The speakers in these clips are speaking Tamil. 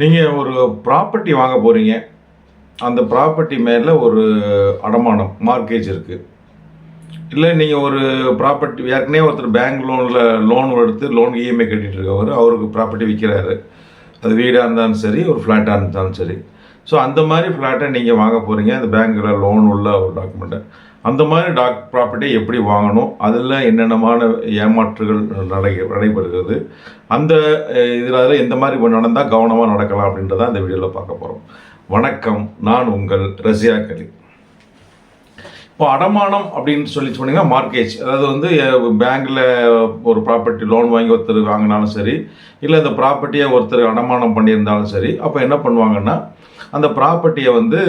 நீங்கள் ஒரு ப்ராப்பர்ட்டி வாங்க போகிறீங்க அந்த ப்ராப்பர்ட்டி மேலே ஒரு அடமானம் மார்க்கேஜ் இருக்குது இல்லை நீங்கள் ஒரு ப்ராப்பர்ட்டி ஏற்கனவே ஒருத்தர் பேங்க் லோனில் லோன் எடுத்து லோன் இஎம்ஐ கட்டிகிட்டு இருக்கவர் அவருக்கு ப்ராப்பர்ட்டி விற்கிறாரு அது வீடாக இருந்தாலும் சரி ஒரு ஃப்ளாட்டாக இருந்தாலும் சரி. ஸோ அந்த மாதிரி ஃப்ளாட்டை நீங்கள் வாங்க போகிறீங்க அந்த பேங்க்கில் லோன் உள்ள ஒரு டாக்குமெண்ட்டை அந்த மாதிரி டாக் ப்ராப்பர்ட்டியை எப்படி வாங்கணும் அதில் என்னென்னமான ஏமாற்றுகள் நடை நடைபெறுகிறது அந்த இதில் அதில் எந்த மாதிரி நடந்தால் கவனமாக நடக்கலாம் அப்படின்றத இந்த வீடியோவில் பார்க்க போகிறோம் வணக்கம் நான் உங்கள் ரஷ்யா கலி. இப்போ அடமானம் அப்படின்னு சொல்லி சொன்னீங்கன்னா மார்க்கேஜ் அதாவது வந்து பேங்க்கில் ஒரு ப்ராப்பர்ட்டி லோன் வாங்கி ஒருத்தர் வாங்கினாலும் சரி இல்லை இந்த ப்ராப்பர்ட்டியை ஒருத்தர் அடமானம் பண்ணியிருந்தாலும் சரி அப்போ என்ன பண்ணுவாங்கன்னா அந்த ப்ராப்பர்ட்டியை வந்து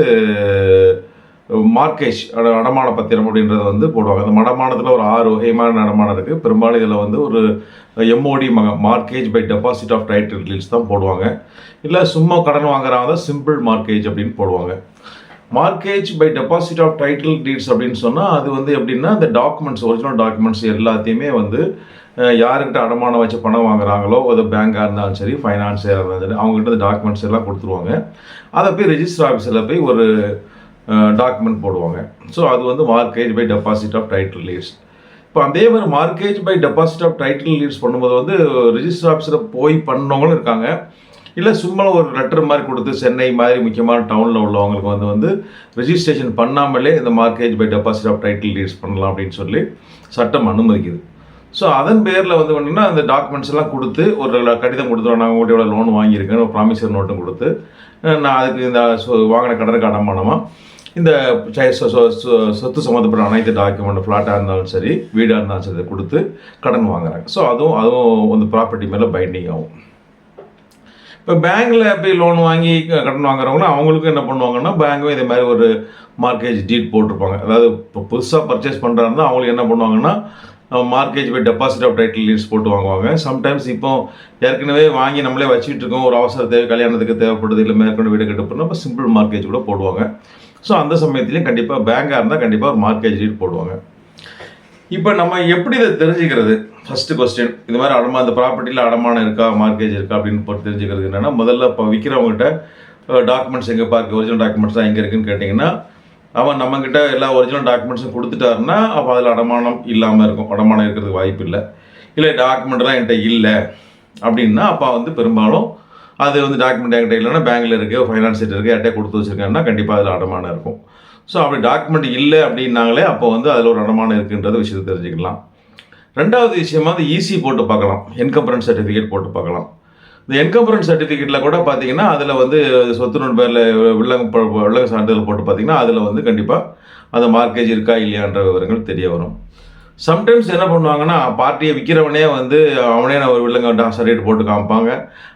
மார்க்கேஜ் அட அடமான பத்திரம் அப்படின்றத வந்து போடுவாங்க. அந்த மடமானத்தில் ஒரு ஆறு வகையான அடமானம் இருக்குது பெரும்பாலும் இதில் வந்து ஒரு எம்ஓடி மக mortgage by deposit of title release தான் போடுவாங்க. இல்லை சும்மா கடன் வாங்குறாங்க தான் சிம்பிள் மார்க்கேஜ் அப்படின்னு போடுவாங்க. Mortgage by deposit of title deeds அப்படின்னு சொன்னால் அது வந்து எப்படின்னா அந்த டாக்குமெண்ட்ஸ் ஒரிஜினல் டாக்குமெண்ட்ஸ் எல்லாத்தையுமே வந்து யாருக்கிட்ட அடமானம் வச்சு பணம் வாங்குறாங்களோ அது பேங்காக இருந்தாலும் சரி ஃபைனான்ஸியாக இருந்தாலும் சரி அவங்ககிட்ட அந்த டாக்குமெண்ட்ஸ் எல்லாம் கொடுத்துருவாங்க. அதை போய் ரெஜிஸ்டர் ஆஃபீஸில் போய் ஒரு டாக்குமெண்ட் போடுவாங்க. ஸோ அது வந்து mortgage by deposit of title deeds இப்போ அதே மாதிரி mortgage by deposit of title deeds பண்ணும்போது வந்து ரிஜிஸ்டர் ஆஃபீஸில் போய் பண்ணவங்களும் இருக்காங்க. இல்லை சும்மா ஒரு லெட்டர் மாதிரி கொடுத்து சென்னை மாதிரி முக்கியமான டவுனில் உள்ளவங்களுக்கு வந்து வந்து ரிஜிஸ்ட்ரேஷன் பண்ணாமலே இந்த mortgage by deposit of title deeds பண்ணலாம் அப்படின்னு சொல்லி சட்டம் அனுமதிக்குது. ஸோ அதன் பேரில் வந்து என்னன்னா அந்த டாக்குமெண்ட்ஸ் எல்லாம் கொடுத்து ஒரு கடிதம் கொடுத்துருவோம் நான் உங்கள்கிட்ட இவ்வளோ லோன் வாங்கியிருக்கேன் ஒரு ப்ராமிசர் நோட்டும் கொடுத்து நான் அதுக்கு இந்த வாங்கின கடனுக்கு அடமானமாக இந்த சொத்து சம்மந்தப்பட்ட அனைத்து டாக்குமெண்ட் ஃப்ளாட்டாக இருந்தாலும் சரி வீடாக இருந்தாலும் சரி கொடுத்து கடன் வாங்குறாங்க. ஸோ அதுவும் அதுவும் வந்து ப்ராப்பர்ட்டி மேலே பைண்டிங் ஆகும். இப்போ பேங்க்கில் போய் லோன் வாங்கி கடன் வாங்குறவங்களும் அவங்களுக்கும் என்ன பண்ணுவாங்கன்னா பேங்க்கும் இதே மாதிரி ஒரு மார்க்கேஜ் டீட் போட்டிருப்பாங்க. அதாவது இப்போ புதுசாக பர்ச்சேஸ் பண்ணுறாருன்னா அவங்களுக்கு என்ன பண்ணுவாங்கன்னா மார்க்கேஜ் போய் டெபாசிட் ஆஃப் டைட்டில் லீட்ஸ் போட்டு வாங்குவாங்க. சம்டைம்ஸ் இப்போ ஏற்கனவே வாங்கி நம்மளே வச்சுக்கிட்டு இருக்கோம். ஒரு அவசர தேவை கல்யாணத்துக்கு தேவைப்படுது இல்லை மேற்கொண்டு வீடு கட்ட இப்போ சிம்பிள் மார்க்கேஜ் கூட போடுவாங்க. ஸோ அந்த சமயத்துலையும் கண்டிப்பாக பேங்காக இருந்தால் கண்டிப்பாக ஒரு மார்க்கேஜ் ரீட் போடுவாங்க. இப்போ நம்ம எப்படி இதை தெரிஞ்சுக்கிறது? ஃபர்ஸ்ட் கொஸ்டின் இது மாதிரி அடமா அந்த ப்ராப்பர்ட்டியில் அடமானம் இருக்கா மார்க்கேஜ் இருக்கா அப்படின்னு போட்டு தெரிஞ்சுக்கிறது என்னென்னா முதல்ல இப்போ விற்கிறவங்ககிட்ட டாக்குமெண்ட்ஸ் எங்கே பார்க்க ஒரிஜினல் டாக்குமெண்ட்ஸ் தான் எங்கே இருக்குன்னு கேட்டிங்கன்னா அவன் நம்மக்கிட்ட எல்லா ஒரிஜினல் டாக்குமெண்ட்ஸும் கொடுத்துட்டாருன்னா அப்போ அதில் அடமானம் இல்லாமல் இருக்கும். அடமானம் இருக்கிறதுக்கு வாய்ப்பு இல்லை. இல்லை டாக்குமெண்ட்லாம் என்கிட்ட இல்லை. அப்படின்னா அப்போ வந்து பெரும்பாலும் அது வந்து டாக்குமெண்ட் என்கிட்ட இல்லைன்னா பேங்கில் இருக்குது ஃபைனான்ஸ் இருக்குது யார்ட்டே கொடுத்து வச்சிருக்காங்கன்னா கண்டிப்பாக அதில் அடமானம் இருக்கும். ஸோ அப்படி டாக்குமெண்ட் இல்லை அப்படின்னாங்களே அப்போ வந்து அதில் ஒரு அடமானம் இருக்குன்றது விஷயத்தை தெரிஞ்சுக்கலாம். ரெண்டாவது விஷயமா வந்து ஈஸி போட்டு பார்க்கலாம். என்கம்பரன்ஸ் சர்டிஃபிகேட் போட்டு பார்க்கலாம். இந்த என்கம்பரன்ஸ் சர்டிஃபிகேட்டில் கூட பார்த்தீங்கன்னா அதில் வந்து சொத்து நோட் பேரில் வில்லங்க வில்லங்க சான்றிதழ் போட்டு பார்த்தீங்கன்னா அதில் வந்து கண்டிப்பாக அந்த மார்க்கேஜ் இருக்கா இல்லையான்ற விவரங்கள் தெரிய வரும். சம்டைம்ஸ் என்ன பண்ணுவாங்கன்னா பார்ட்டியை விற்கிறவனே வந்து அவனே நான் ஒரு வில்லங்க சர்டிஃபிகேட் போட்டு காமிப்பாங்க.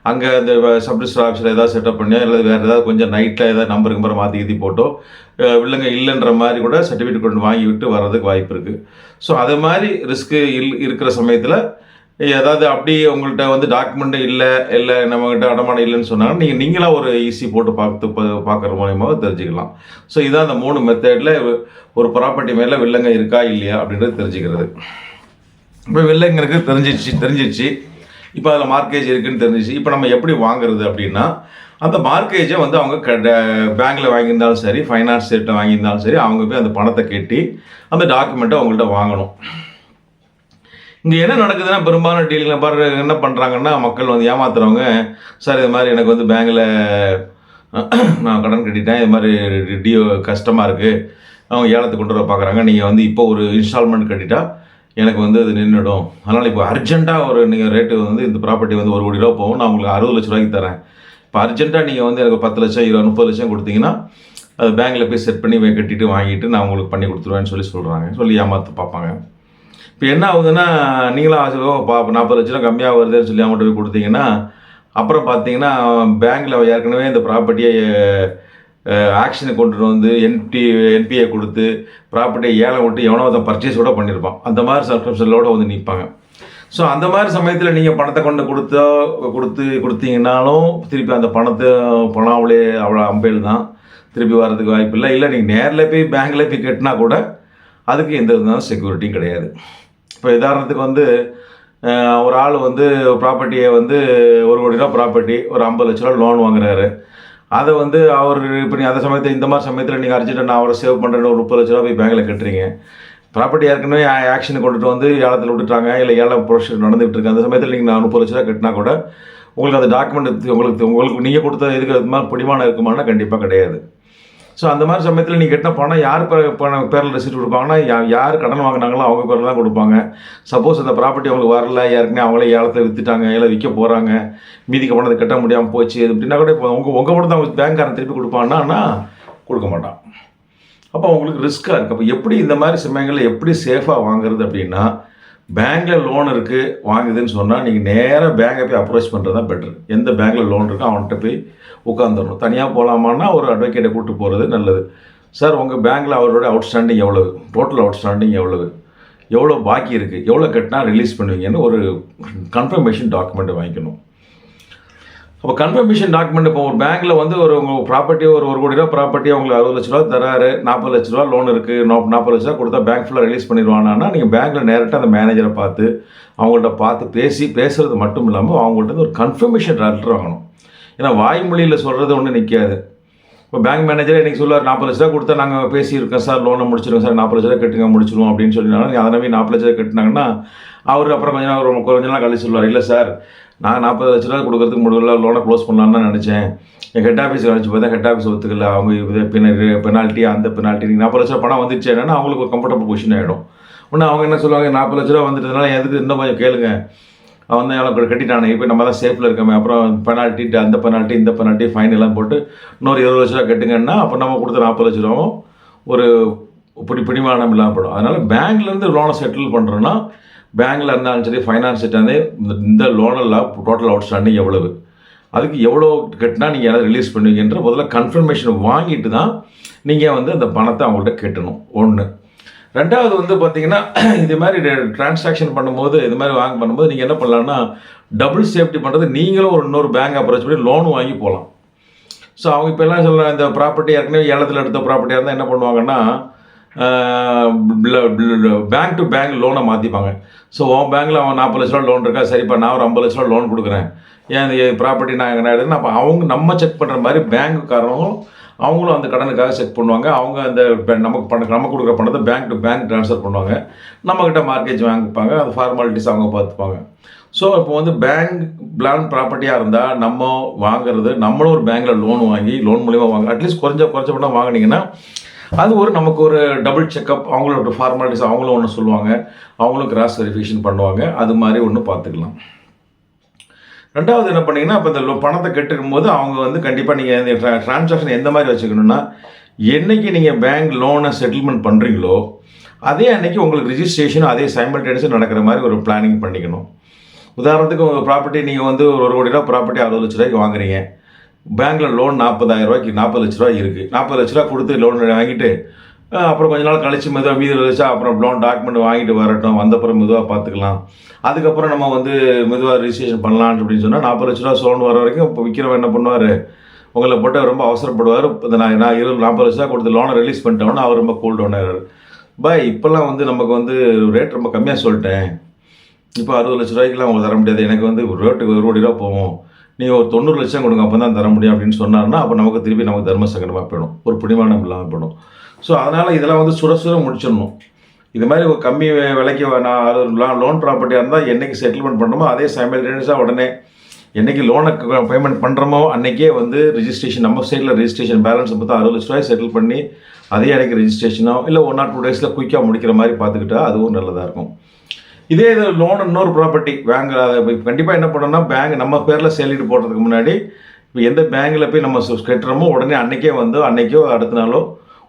அங்கே அந்த சப்ரிஸ்டர் ஆஃபீஸில் ஏதாவது செட்டப் பண்ணியோ இல்லை வேறு ஏதாவது கொஞ்சம் நைட்டில் ஏதாவது நம்பருக்கு நம்பர் மாற்றி கீத்தி போட்டோ வில்லங்க இல்லைன்ற மாதிரி கூட சர்டிஃபிகேட் கொண்டு வாங்கி விட்டு வர்றதுக்கு வாய்ப்பு இருக்குது ஸோ அது மாதிரி ரிஸ்க்கு இல் இருக்கிற சமயத்தில் ஏதாவது அப்படி உங்கள்கிட்ட வந்து டாக்குமெண்ட் இல்லை இல்லை நம்மகிட்ட அடமானம் இல்லைன்னு சொன்னாங்கன்னா நீங்கள் நீங்களாக ஒரு ஈஸி போட்டு பார்த்து பார்க்குற மூலியமாக தெரிஞ்சுக்கலாம். ஸோ இதான் அந்த மூணு மெத்தடில் ஒரு ப்ராப்பர்ட்டி மேலே வில்லங்க இருக்கா இல்லையா அப்படின்றது தெரிஞ்சுக்கிறது. இப்போ வில்லங்கிறது தெரிஞ்சிச்சு தெரிஞ்சிச்சு. இப்போ அதில் மார்க்கேஜ் இருக்குதுன்னு தெரிஞ்சிச்சு. இப்போ நம்ம எப்படி வாங்குறது அப்படின்னா அந்த மார்க்கேஜை வந்து அவங்க க பேங்க்கில் வாங்கியிருந்தாலும் சரி ஃபைனான்ஸ் ரேட்டை வாங்கியிருந்தாலும் சரி அவங்க போய் அந்த பணத்தை கட்டி அந்த டாக்குமெண்ட்டை அவங்கள்ட்ட வாங்கணும். இங்கே என்ன நடக்குதுன்னா பெரும்பாலான டீலிங்கில் பாரு என்ன பண்ணுறாங்கன்னா மக்கள் வந்து ஏமாத்துறவங்க சார் இது மாதிரி எனக்கு வந்து பேங்கில் நான் கடன் கட்டிட்டேன் இது மாதிரி டியோ கஷ்டமாக இருக்குது அவங்க ஏலத்தை கொண்டு வர பார்க்குறாங்க நீங்கள் வந்து இப்போ ஒரு இன்ஸ்டால்மெண்ட் கட்டிட்டா எனக்கு வந்து அது நின்றுடும் அதனால் இப்போ அர்ஜென்ட்டாக ஒரு நீங்கள் ரேட்டு வந்து இந்த ப்ராப்பர்ட்டி வந்து ஒரு கோடி ரூபா போகும். நான் உங்களுக்கு அறுபது லட்ச ரூபாய்க்கு தரேன். இப்போ அர்ஜென்ட்டாக நீங்கள் வந்து எனக்கு பத்து லட்சம் இருபது முப்பது லட்சம் கொடுத்தீங்கன்னா அது பேங்க்கில் போய் செட் பண்ணி வை- கட்டிட்டு வாங்கிட்டு நான் உங்களுக்கு பண்ணி கொடுத்துருவேன்னு சொல்லி சொல்கிறாங்க சொல்லி ஏமாற்ற பார்ப்பாங்க. இப்போ என்ன ஆகுதுன்னா நீங்களும் ஆசை ஓ பா நாற்பது லட்சம் ரூபா கம்மியாக வருதுன்னு சொல்லி அவங்கள்ட்ட போய் கொடுத்தீங்கன்னா அப்புறம் பார்த்தீங்கன்னா பேங்க்கில் ஏற்கனவே இந்த ப்ராப்பர்ட்டியை ஆக்ஷனை கொண்டு வந்து என்பி என்பிஐ கொடுத்து ப்ராப்பர்ட்டியை ஏழை விட்டு எவனோ அதை பர்ச்சேஸ் கூட பண்ணியிருப்பான் அந்த மாதிரி சப்ஸ்கிரிப்ஷனோட வந்து நிற்பாங்க ஸோ அந்த மாதிரி சமயத்தில் நீங்கள் பணத்தை கொண்டு கொடுத்தோ கொடுத்து கொடுத்தீங்கன்னாலும் திருப்பி அந்த பணத்தை பணம் அவளே அவ்வளோ அம்பேல் தான். திருப்பி வர்றதுக்கு வாய்ப்பு இல்லை இல்லை நீங்கள் நேரில் போய் பேங்க்கில் போய் கட்டினா கூட அதுக்கு எந்த விதமான செக்யூரிட்டியும் கிடையாது. இப்போ உதாரணத்துக்கு வந்து ஒரு ஆள் வந்து ப்ராப்பர்ட்டியை வந்து ஒரு கோடி ரூபா ப்ராப்பர்ட்டி ஒரு ஐம்பது லட்ச ரூபா லோன் வாங்குறாரு. அதை வந்து அவர் இப்போ நீ அந்த சமயத்தில் இந்த மாதிரி சமயத்தில் நீங்கள் அர்ஜென்ட்டாக நான் அவரை சேவ் பண்ணுறேன்னு ஒரு முப்பது லட்ச ரூபா போய் பேங்கில் கட்டுறீங்க. ப்ராப்பர்ட்டி ஏற்கனவே ஆக்ஷன் கொண்டுட்டு வந்து ஏலத்தில் விட்டுட்டாங்க இல்லை ஏலம் ப்ரொசீஜர் நடந்துகிட்டு இருக்கு. அந்த சமயத்தில் நீங்கள் நான் முப்பது லட்ச ரூபா கட்டினா கூட உங்களுக்கு அந்த டாக்குமெண்ட் உங்களுக்கு உங்களுக்கு நீங்கள் கொடுத்த இதுக்கு அது மாதிரி பிடிமானம் இருக்குமானா கண்டிப்பாக கிடையாது. ஸோ அந்த மாதிரி சமயத்தில் நீங்கள் கட்டின பணம் யார் பே- பணம் பேரில் ரெசிப்ட் கொடுப்பாங்கன்னா யா- யார் கடன் வாங்கினாங்களோ அவங்க பேரில் தான் கொடுப்பாங்க. சப்போஸ் அந்த ப்ராப்பர்ட்டி அவங்களுக்கு வரல ஏற்கனவே அவங்களே ஏலத்தில் விற்றுட்டாங்க இல்லை விற்க போகிறாங்க மீதிக்கு பணத்தை கட்ட முடியாமல் போச்சு அப்படின்னா கூட இப்போ உங்கள் உங்கள் பணத்தை அவங்க பேங்க்காரன் திருப்பி கொடுப்பான்னா கொடுக்க மாட்டான். அப்போ உங்களுக்கு ரிஸ்க்காக இருக்குது அப்போ எப்படி இந்த மாதிரி சமயங்களில் எப்படி சேஃபாக வாங்குறது அப்படின்னா பேங்க்கில் லோன் இருக்குது வாங்குதுன்னு சொன்னால் நீங்கள் நேராக பேங்கை போய் அப்ரோச் பண்ணுறது தான் பெட்ரு எந்த பேங்க்கில் லோன் இருக்கோ அவன்கிட்ட போய் உட்காந்துடணும் தனியாக போகலாமான்னா ஒரு அட்வொகேட்டை கூப்பிட்டு போகிறது நல்லது. சார் உங்கள் பேங்க்கில் அவரோட அவுட்ஸ்டாண்டிங் எவ்வளவு? டோட்டல் அவுட்ஸ்டாண்டிங் எவ்வளவு? எவ்வளோ பாக்கி இருக்குது எவ்வளோ கட்டினா ரிலீஸ் பண்ணுவீங்கன்னு ஒரு கன்ஃபர்மேஷன் டாக்குமெண்ட் வாங்கிக்கணும். அப்போ கன்ஃபர்மேஷன் டாக்குமெண்ட் இப்போ ஒரு பேங்க்கில் வந்து ஒரு உங்கள் ப்ராப்பர்ட்டி ஒரு ஒரு கோடி ரூபா ப்ராப்பர்ட்டி அவங்களுக்கு அறுபது லட்ச ரூபா தராரு நாற்பது லட்ச ரூபா லோன் இருக்குது நாற்பது லட்ச ரூபா கொடுத்தா பேங்க் ஃபுல்லாக ரிலீஸ் பண்ணிடுவானா நீங்கள் பேங்க்கில் நேரட்டாக அந்த மேனேஜரை பார்த்து அவங்கள்ட்ட பார்த்து பேசி பேசுறது மட்டும் இல்லாமல் அவங்கள்ட்ட ஒரு கன்ஃபர்மேஷன் லெட்டர் வாங்கணும். ஏன்னா வாய்மொழியில் சொல்கிறது ஒன்றும் நிற்காது இப்போ பேங்க் மேனேஜர் எனக்கு சொல்லுவார் நாற்பது லட்ச ரூபா கொடுத்தா நாங்கள் பேசியிருக்கோம் சார் லோனை முடிச்சிருக்கோம் சார் நாற்பது லட்ச ரூபா கட்டுங்க முடிச்சிருவோம் அப்படின்னு சொல்லினாலும் நீங்கள் நாற்பது லட்ச ரூபா கட்டினாங்கன்னா அவர் அப்புறம் கொஞ்ச நாள் கொஞ்ச நாள் கழிச்சு சொல்லுவார் இல்லை சார் நான் நாற்பது லட்ச ரூபா கொடுக்கறதுக்கு முடியல லோனை க்ளோஸ் பண்ணலான்னு தான் நினச்சேன். என் ஹெட் ஆஃபீஸ் கழிச்சு பார்த்தா ஹெட் ஆஃபீஸ் ஒத்துக்கல. அவங்க பெனால்ட்டி அந்த பெனால்ட்டி நீங்கள் நாற்பது லட்ச ரூபா பணம் வந்துச்சு என்னன்னா அவங்களுக்கு ஒரு கம்ஃபர்டபுள் பொசிஷன் ஆகிடும் உடனே அவங்க என்ன சொல்லுவாங்க நாற்பது லட்ச ரூபா வந்துட்டதுனால எதுக்கு இன்னும் கொஞ்சம் கேளுங்க. அவன் தான் எவ்வளோ கட்டிட்டானே. இப்போ நம்ம தான் சேஃபில் இருக்கோமே. அப்புறம் பெனால்ட்டி அந்த பெனால்ட்டி இந்த பெனால்ட்டி ஃபைன் எல்லாம் போட்டு இன்னொரு இருபது லட்ச ரூபா கட்டுங்கன்னா அப்போ நம்ம கொடுத்த நாற்பது லட்ச ரூபாவும் ஒரு பிடி பிடிமானம் இல்லாமல் போடும் அதனால் பேங்க்லேருந்து லோனை செட்டில் பண்ணுறோன்னா பேங்க்கில் இருந்தாலும் சரி ஃபைனான்ஸ் இருந்தாலே இந்த- லோனெல்லாம் டோட்டல் அவுட்ஸ்டாண்டிங் எவ்வளவு? அதுக்கு எவ்வளோ கட்டினா நீங்கள் யாராவது ரிலீஸ் பண்ணுவீங்கன்ற முதல்ல கன்ஃபர்மேஷன் வாங்கிட்டு தான் நீங்கள் வந்து அந்த பணத்தை அவங்கள்ட்ட கட்டணும். ஒன்று ரெண்டாவது வந்து பார்த்தீங்கன்னா இது மாதிரி டிரான்சாக்ஷன் பண்ணும்போது இது மாதிரி வாங்க பண்ணும்போது நீங்கள் என்ன பண்ணலான்னா டபுள் சேஃப்டி பண்ணுறது நீங்களும் ஒரு இன்னொரு பேங்க் அப்ரோச் பண்ணி லோன் வாங்கி போகலாம் ஸோ அவங்க இப்போ எல்லாம் சொல்கிற இந்த ப்ராப்பர்ட்டி ஏற்கனவே ஏலத்தில் எடுத்த ப்ராப்பர்ட்டியாக இருந்தால் என்ன பண்ணுவாங்கன்னா பேங்க் டு பேங்க் லோனை மாற்றிப்பாங்க ஸோ உன் பேங்க்கில் அவன் நாற்பது லட்ச ரூபா லோன் இருக்கா? சரிப்பா நான் ஒரு ஐம்பது லட்ச ரூபா லோன் கொடுக்குறேன். ஏன் இந்த ப்ராப்பர்ட்டி நான் எங்கே எடுத்து அப்போ அவங்க நம்ம செக் பண்ணுற மாதிரி பேங்க்குக்காரங்களும் அவங்களும் அந்த கடனுக்காக செக் பண்ணுவாங்க. அவங்க அந்த நமக்கு பண நம்ம கொடுக்குற பணத்தை பேங்க் டு பேங்க் ட்ரான்ஸ்ஃபர் பண்ணுவாங்க. நம்மக்கிட்ட மார்க்கேஜ் வாங்கிப்பாங்க. அந்த ஃபார்மாலிட்டிஸ் அவங்க பார்த்துப்பாங்க. ஸோ இப்போ வந்து பேங்க் பிளான் ப்ராப்பர்ட்டியாக இருந்தால் நம்ம வாங்குறது நம்மளும் ஒரு பேங்க்கில் லோன் வாங்கி லோன் மூலிமா வாங்க அட்லீஸ்ட் குறைஞ்ச குறைஞ்ச பணம் வாங்கினீங்கன்னா அது ஒரு நமக்கு ஒரு டபுள் செக்கப் அவங்களோட ஃபார்மாலிட்டிஸ் அவங்களும் ஒன்று சொல்லுவாங்க. அவங்களும் கிராஸ் வெரிஃபிகேஷன் பண்ணுவாங்க. அது மாதிரி ஒன்று பார்த்துக்கலாம். ரெண்டாவது என்ன பண்ணிங்கன்னா இப்போ இந்த பணத்தை கட்டுக்கும் போது அவங்க வந்து கண்டிப்பாக நீங்கள் இந்த ட்ரான்சாக்ஷன் எந்த மாதிரி வச்சுக்கணும்னா என்னைக்கு நீங்கள் பேங்க் லோனை செட்டில்மெண்ட் பண்ணுறீங்களோ அதே அன்னைக்கு உங்களுக்கு ரிஜிஸ்ட்ரேஷனும் அதே சைமல்டேனியஸும் நடக்கிற மாதிரி ஒரு பிளானிங் பண்ணிக்கணும். உதாரணத்துக்கு உங்கள் ப்ராப்பர்ட்டி நீங்கள் வந்து ஒரு ஒரு கோடி ரூபா ப்ராப்பர்ட்டி அறுபது லட்ச ரூபாய்க்கு வாங்குறீங்க. பேங்க்கில் லோன் நாற்பதாயிரம் ரூபாய்க்கு நாற்பது லட்ச ரூபாய் இருக்குது நாற்பது லட்ச ரூபா கொடுத்து லோன் வாங்கிட்டு அப்புறம் கொஞ்ச நாள் கழிச்சு மெதுவாக மீதி வச்சா அப்புறம் லோன் டாக்குமெண்ட் வாங்கிட்டு வரட்டும். வந்தப்புறம் மெதுவாக பார்த்துக்கலாம் அதுக்கப்புறம் நம்ம வந்து மெதுவாக ரிஜிஸ்ட்ரேஷன் பண்ணலாம் அப்படின்னு சொன்னால் நாற்பது லட்ச ரூபா சோன் வர வரைக்கும் இப்போ விற்கிறவன் என்ன பண்ணுவார்? உங்களை போட்டு ரொம்ப அவசரப்படுவார். இந்த நான் நான் இருபது நாற்பது லட்ச ரூபா கொடுத்து லோனை ரிலீஸ் பண்ணிட்டோம்னா அவர் ரொம்ப கூல்டு டவுன் பாய் இப்போல்லாம் வந்து நமக்கு வந்து ரேட் ரொம்ப கம்மியாக சொல்லிட்டேன். இப்போ அறுபது லட்ச ரூபாய்க்குலாம் உங்களுக்கு தர முடியாது. எனக்கு வந்து ஒரு ரேட்டுக்கு ஒரு கோடி ரூபா போகும். நீங்கள் ஒரு தொண்ணூறு லட்சம் கொடுங்க அப்போ தான் தர முடியும் அப்படின்னு சொன்னார்னா அப்போ நமக்கு திருப்பி நமக்கு தர்ம சங்கடமாக போயிடும். ஒரு பிடிமானம் இல்லாமல் போயிடும். ஸோ அதனால் இதெல்லாம் வந்து சுட சுட முடிச்சிடணும். இது மாதிரி ஒரு கம்மி விலைக்கு நான் லோன் ப்ராப்பர்ட்டியாக இருந்தால் என்னைக்கு செட்டில்மெண்ட் பண்ணுறோமோ அதே சைமல்டேனியஸாக உடனே என்றைக்கு லோனுக்கு பேமெண்ட் பண்ணுறோமோ அன்றைக்கே வந்து ரிஜிஸ்ட்ரேஷன் நம்ம சைடில் ரிஜிஸ்ட்ரேஷன் பேலன்ஸ் பார்த்தா அறுபது லட்ச ரூபாய் செட்டில் பண்ணி அதே அன்னைக்கு ரிஜிஸ்ட்ரேஷனோ இல்லை ஒன் ஆர் டூ டேஸில் குயிக்காக முடிக்கிற மாதிரி பார்த்துக்கிட்டா அதுவும் நல்லதாக இருக்கும். இதே இது லோன் இன்னொரு ப்ராப்பர்ட்டி பேங்க் கண்டிப்பாக என்ன பண்ணணும்னா பேங்க் நம்ம பேரில் சேலிட்டு போடுறதுக்கு முன்னாடி இப்போ எந்த பேங்க்கில் போய் நம்ம கட்டுறோமோ உடனே அன்றைக்கே வந்து அன்றைக்கோ அடுத்த நாளோ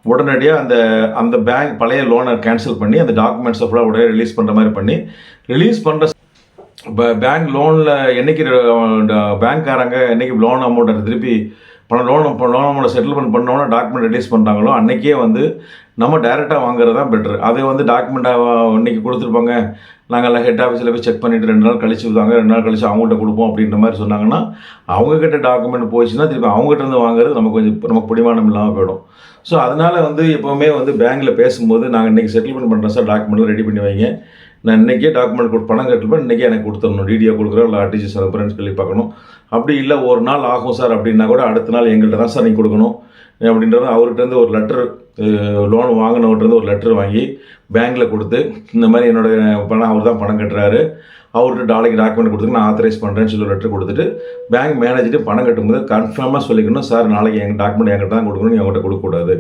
உடனடியாக அந்த அந்த பேங்க் பழைய லோனை கேன்சல் பண்ணி அந்த டாக்குமெண்ட்ஸை ஃபுல்லாக உடனே ரிலீஸ் பண்ணுற மாதிரி பண்ணி ரிலீஸ் பண்ணுற இப்போ பேங்க் லோனில் என்னைக்கு பேங்க்காரங்க என்னைக்கு லோன் அமௌண்ட்டை திருப்பி பணம் லோன் லோன் அமௌண்ட்டை செட்டில்மெண்ட் பண்ணோன்னா டாக்குமெண்ட் ரிலீஸ் பண்ணுறாங்களோ அன்றைக்கே வந்து நம்ம டைரெக்டாக வாங்குறது தான் பெட்ரு அது வந்து டாக்குமெண்ட்டாக இன்றைக்கி கொடுத்துருப்பாங்க. நாங்கள் எல்லாம் ஹெட் ஆஃபீஸில் போய் செக் பண்ணிவிட்டு ரெண்டு நாள் கழிச்சு விதாங்க ரெண்டு நாள் கழிச்சு அவங்கள்ட்ட கொடுப்போம் அப்படின்ற மாதிரி சொன்னாங்கன்னா அவங்கக்கிட்ட டாக்குமெண்ட் போயிடுச்சுன்னா திருப்பி அவங்ககிட்ட இருந்து வாங்குறது நமக்கு கொஞ்சம் நமக்கு பிடிமானம் இல்லாமல் போயிடும். ஸோ அதனால் வந்து எப்போவுமே வந்து பேங்க்கில் பேசும்போது நாங்கள் இன்றைக்கி செட்டில்மெண்ட் பண்ணுறோம் சார் டாக்குமெண்ட்லாம் ரெடி பண்ணி வைங்க. நான் இன்றைக்கே டாக்குமெண்ட் கொடு பணம் கட்டுப்பேன் இன்றைக்கே எனக்கு கொடுத்துடணும். டிடியாக கொடுக்குறோம் இல்லை ஆர்டிஜிஎஸ் அனுப்புறேன்னு சொல்லி பார்க்கணும். அப்படி இல்லை ஒரு நாள் ஆகும் சார் அப்படின்னா கூட அடுத்த நாள் எங்கள்கிட்ட தான் சார் நீங்கள் கொடுக்கணும். அப்படின்றது அவர்கிட்டருந்து ஒரு லெட்டர் லோன் வாங்கினவர்கிட்டருந்து ஒரு லெட்டர் வாங்கி பேங்க்கில் கொடுத்து இந்த மாதிரி என்னோடய பணம் அவர் தான் பணம் கட்டுறாரு. அவர்கிட்ட நாளைக்கு டாக்குமெண்ட் கொடுத்துட்டு நான் ஆத்தரைஸ் பண்ணுறேன்னு சொல்லி லெட்டர் கொடுத்துட்டு பேங்க் மேனேஜர்ட்டு பணம் கட்டும்போது கன்ஃபார்மாக சொல்லிக்கணும் சார் நாளைக்கு எங்கள் டாக்குமெண்ட் என்கிட்ட தான் கொடுக்கணும். என்கிட்ட கொடுக்கக்கூடாது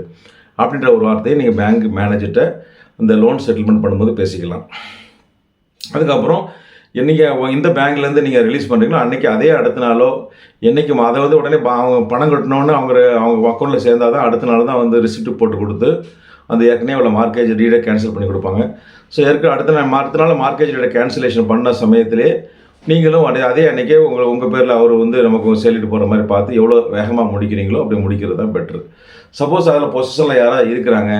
அப்படின்ற ஒரு வார்த்தையை நீங்கள் பேங்க் மேனேஜர்கிட்ட இந்த லோன் செட்டில்மெண்ட் பண்ணும்போது பேசிக்கலாம். அதுக்கப்புறம் என்றைக்கு இந்த பேங்க்லேருந்து நீங்கள் ரிலீஸ் பண்ணுறீங்களோ அன்றைக்கி அதே அடுத்த நாளோ என்றைக்கு அதை வந்து உடனே அவங்க பணம் கட்டினோன்னு அவங்க அவங்க அக்கௌண்ட்டில் சேர்ந்தால் தான் அடுத்த நாள் தான் வந்து ரிசிப்ட் போட்டு கொடுத்து அந்த ஏற்கனவே உள்ள மார்க்கேஜ் டீடை கேன்சல் பண்ணி கொடுப்பாங்க. ஸோ ஏற்கனவே அடுத்த நாள் அடுத்த நாள் மார்க்கேஜ் டீடை கேன்சலேஷன் பண்ண சமயத்திலே நீங்களும் அதே அதே அன்றைக்கே உங்கள் உங்கள் பேரில் அவர் வந்து நமக்கு சொல்லிட்டு போகிற மாதிரி பார்த்து எவ்வளோ வேகமாக முடிக்கிறீங்களோ அப்படி முடிக்கிறது தான் பெட்ரு சப்போஸ் அதில் பொசிஷனில் யாராவது இருக்கிறாங்க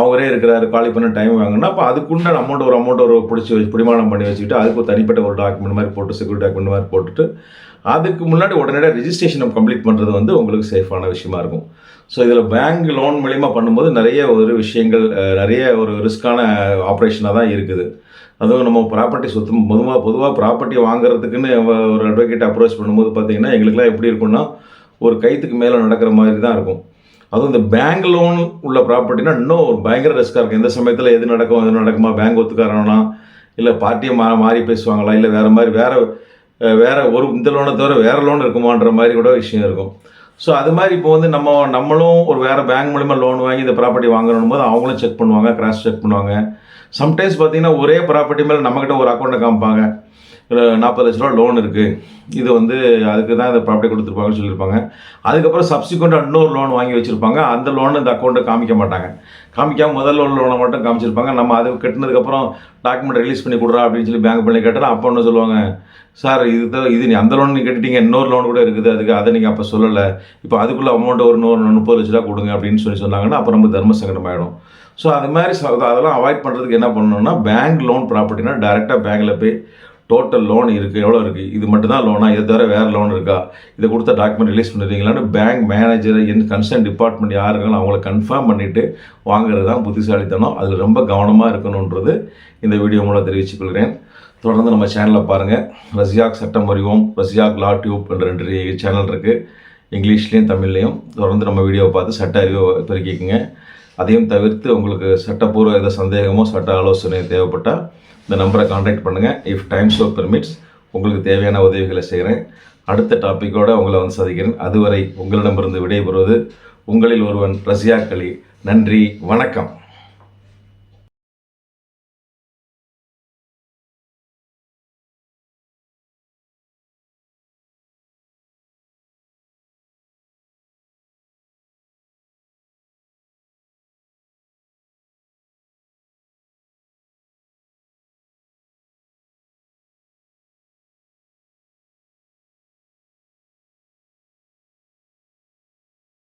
அவரே இருக்கிறாரு காலி பண்ண டைம் வாங்கினா அப்போ அதுக்குண்டான அமௌண்ட் ஒரு அமௌண்ட் ஒரு பிடிச்சி வச்சு பிடிமானம் பண்ணி வச்சுக்கிட்டு அதுக்கு தனிப்பட்ட ஒரு டாக்குமெண்ட் மாதிரி போட்டு செக்யூரிட்டி டாக்குமெண்ட் மாதிரி போட்டுட்டு அதுக்கு முன்னாடி உடனடியாக ரிஜிஸ்ட்ரேஷனை கம்ப்ளீட் பண்ணுறது வந்து உங்களுக்கு சேஃபான விஷயமா இருக்கும். ஸோ இதில் பேங்க் லோன் மூலிமா பண்ணும்போது நிறைய ஒரு விஷயங்கள் நிறைய ஒரு ரிஸ்க்கான ஆப்ரேஷனாக தான் இருக்குது. அதுவும் நம்ம ப்ராப்பர்ட்டி சுத்தம் பொதுவாக பொதுவாக ப்ராப்பர்ட்டி வாங்குறதுக்குன்னு ஒரு அட்வொகேட் அப்ரோச் பண்ணும்போது பார்த்தீங்கன்னா எங்களுக்குலாம் எப்படி இருக்கும்னா ஒரு கைத்துக்கு மேலே நடக்கிற மாதிரி தான் இருக்கும். அதுவும் இந்த பேங்க் லோன் உள்ள ப்ராப்பர்ட்டினா இன்னும் ஒரு பயங்கர ரிஸ்க்காக இருக்கும். எந்த சமயத்தில் எது நடக்கும் எது நடக்குமா? பேங்க் ஒத்துக்காரனா? இல்லை பார்ட்டியை மா மாறி பேசுவாங்களா? இல்லை வேறு மாதிரி வேறு வேறு ஒரு இந்த லோனை தவிர வேறு லோன் இருக்குமான்ற மாதிரி கூட விஷயம் இருக்கும். ஸோ அது மாதிரி இப்போ வந்து நம்ம நம்மளும் ஒரு வேறு பேங்க் மூலிமா லோன் வாங்கி இந்த ப்ராப்பர்ட்டி வாங்கணும் போது அவங்களும் செக் பண்ணுவாங்க கிராஸ் செக் பண்ணுவாங்க. சம்டைம்ஸ் பார்த்தீங்கன்னா ஒரே ப்ராப்பர்ட்டி மேலே நம்மக்கிட்ட ஒரு அக்கௌண்ட்டை காமிப்பாங்க. நாற்பது லட்ச ரூபா லோன் இருக்குது இது வந்து அதுக்கு தான் இந்த ப்ராப்பர்ட்டி கொடுத்துருப்பாங்கன்னு சொல்லியிருப்பாங்க. அதுக்கப்புறம் சப்சிக்வெண்ட்டாக இன்னொரு லோன் வாங்கி வச்சுருப்பாங்க. அந்த லோன் இந்த அக்கௌண்ட்டை காமிக்க மாட்டாங்க. காமிக்காம முதல் லோன் லோனை மட்டும் காமிச்சிருப்பாங்க. நம்ம அது கட்டினதுக்கப்புறம் டாக்குமெண்ட் ரிலீஸ் பண்ணி கொடுறா அப்படின்னு சொல்லி பேங்க் பண்ணி கேட்டால் அப்போ ஒன்று சொல்லுவாங்க சார் இது தான் இது நீ அந்த லோன் நீங்கள் கட்டிட்டீங்க. இன்னொரு லோன் கூட இருக்குது. அதுக்கு அதை நீங்கள் அப்போ சொல்லலை. இப்போ அதுக்குள்ளே அமௌண்ட் ஒரு நூறு முப்பது லட்ச ரூபா கொடுங்க அப்படின்னு சொல்லி சொன்னாங்கன்னா அப்போ நம்ம தர்ம சங்கடம் ஆகிடும் ஸோ அது மாதிரி அதெல்லாம் அவாய்ட் பண்ணுறதுக்கு என்ன பண்ணணும்னா பேங்க் லோன் ப்ராப்பர்ட்டினா டேரெக்டாக பேங்க்கில் போய் டோட்டல் லோன் இருக்குது எவ்வளோ இருக்குது இது மட்டும்தான் லோனா இதை தவிர வேறு லோன் இருக்கா? இதை கொடுத்த டாக்குமெண்ட் ரிலீஸ் பண்ணுறீங்களான்னு பேங்க் மேனேஜர் என் கன்சர்ன் டிபார்ட்மெண்ட் யார் இருக்காங்களோ அவங்கள கன்ஃபார்ம் பண்ணிவிட்டு வாங்குறது தான் புத்திசாலித்தனம். அதில் ரொம்ப கவனமாக இருக்கணுன்றது இந்த வீடியோ மூலம் தெரிவிச்சுக்கொள்கிறேன் தொடர்ந்து நம்ம சேனலை பாருங்கள் ரசியாக் சட்டம் அறிவோம். ரசியாக் லா டியூப் என்ற ரெண்டு சேனல் இருக்குது இங்கிலீஷ்லேயும் தமிழ்லேயும். தொடர்ந்து நம்ம வீடியோவை பார்த்து சட்ட அறிவை பெருக்கிக்கங்க. அதையும் தவிர்த்து உங்களுக்கு சட்டப்பூர்வ எந்த சந்தேகமோ சட்ட ஆலோசனை தேவைப்பட்டால் இந்த நம்பரை காண்டாக்ட் பண்ணுங்கள் இஃப் டைம் ஷோ பெர்மிட்ஸ் உங்களுக்கு தேவையான உதவிகளை செய்கிறேன். அடுத்த டாப்பிக்கோடு உங்களை வந்து சந்திக்கிறேன். அதுவரை உங்களிடமிருந்து விடைபெறுவது உங்களில் ஒருவன் ரசியா களி நன்றி வணக்கம்.